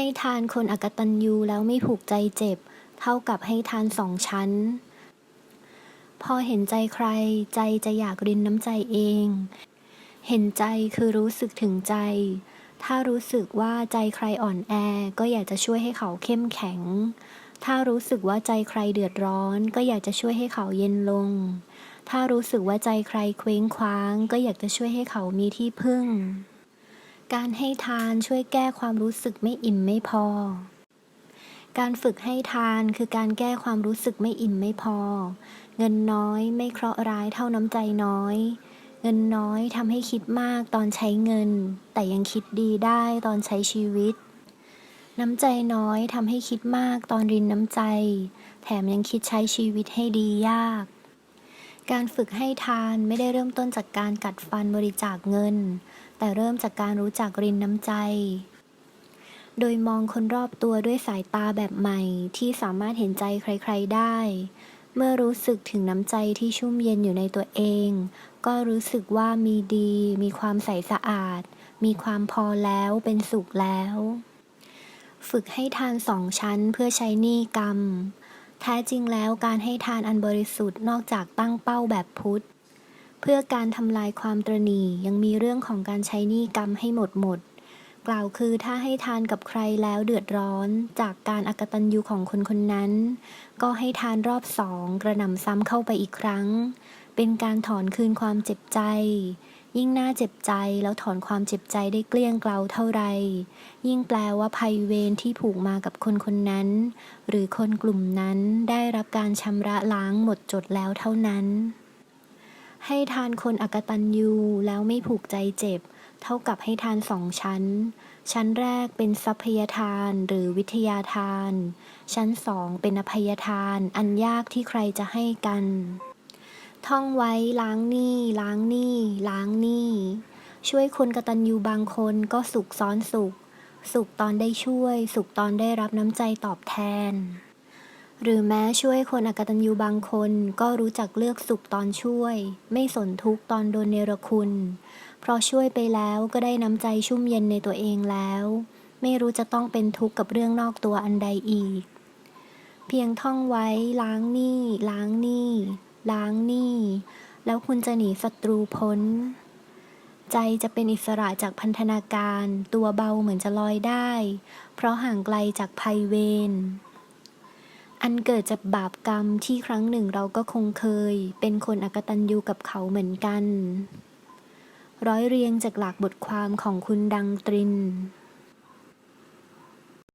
ให้ทานคนอกตัญญูแล้วไม่ผูกใจเจ็บ เท่ากับให้ทานสองชั้น พอเห็นใจใคร ใจจะอยากรินน้ำใจเอง เห็นใจคือรู้สึกถึงใจ ถ้ารู้สึกว่าใจใครอ่อนแอ ก็อยากจะช่วยให้เขาเข้มแข็ง ถ้ารู้สึกว่าใจใครเดือดร้อน ก็อยากจะช่วยให้เขาเย็นลง ถ้ารู้สึกว่าใจใครเคว้งคว้าง ก็อยากจะช่วยให้เขามีที่พึ่ง การให้ทานช่วยแก้ความรู้สึกไม่อิ่มไม่พอ การฝึกให้ทานคือการแก้ความรู้สึกไม่อิ่มไม่พอ เงินน้อยไม่เคราะห์ร้ายเท่าน้ำใจน้อย เงินน้อยทำให้คิดมากตอนใช้เงิน แต่ยังคิดดีได้ตอนใช้ชีวิต น้ำใจน้อยทำให้คิดมากตอนรินน้ำใจ แถมยังคิดใช้ชีวิตให้ดียาก การฝึกให้ทานไม่ได้เริ่มต้นจากการกัดฟันบริจาคเงิน แต่เริ่มจากการรู้จักรินน้ำใจ โดยมองคนรอบตัวด้วยสายตาแบบใหม่ที่สามารถเห็นใจใครๆได้ เมื่อรู้สึกถึงน้ำใจที่ชุ่มเย็นอยู่ในตัวเอง ก็รู้สึกว่ามีดี มีความใสสะอาด มีความพอแล้วเป็นสุขแล้ว ฝึกให้ทานสองชั้นเพื่อใช้หนี้กรรม แท้จริงแล้วการให้ทานอันบริสุทธิ์นอกจากตั้งเป้าแบบพุทธ เพื่อการทำลายความตรณียังมีเรื่องของการใช้หนี้กรรมให้หมดหมด กล่าวคือถ้าให้ทานกับใครแล้วเดือดร้อนจากการอกตัญญูของคนคนนั้น ก็ให้ทานรอบสองกระหน่ำซ้ำเข้าไปอีกครั้ง เป็นการถอนคืนความเจ็บใจ ยิ่งน่าเจ็บใจแล้วถอนความเจ็บใจได้เกลี้ยงเกลาเท่าไร ยิ่งแปลว่าภัยเวรที่ผูกมากับคนคนนั้น หรือคนกลุ่มนั้นได้รับการชำระล้างหมดจดแล้วเท่านั้น ให้ทานคนอกตัญญูแล้วไม่ผูกใจเจ็บ เท่ากับให้ทานสองชั้น ชั้นแรกเป็นทรัพยทานหรือวิทยาทาน ชั้นสองเป็นอภัยทานอันยากที่ใครจะให้กัน ท่องไว้ล้างหนี้ล้างหนี้ล้างหนี้ช่วยคนกระตัญญูบางคนก็สุขซ้อนสุข สุขตอนได้ช่วย สุขตอนได้รับน้ำใจตอบแทน หรือแม้ช่วยคนอกตัญญูบางคนก็รู้จักเลือกสุขตอนช่วย ไม่สนทุกตอนโดนเนรคุณ เพราะช่วยไปแล้วก็ได้น้ำใจชุ่มเย็นในตัวเองแล้ว ไม่รู้จะต้องเป็นทุกข์กับเรื่องนอกตัวอันใดอีก เพียงท่องไว้ล้างหนี้ล้างหนี้ ล้างหนี้ แล้วคุณจะหนีศัตรูพ้น ใจจะเป็นอิสระจากพันธนาการ ตัวเบาเหมือนจะลอยได้ เพราะห่างไกลจากภัยเวรอันเกิดจากบาปกรรมที่ครั้งหนึ่งเราก็คงเคย เป็นคนอกตัญญูกับเขาเหมือนกัน ร้อยเรียงจากหลักบทความของคุณดังตริน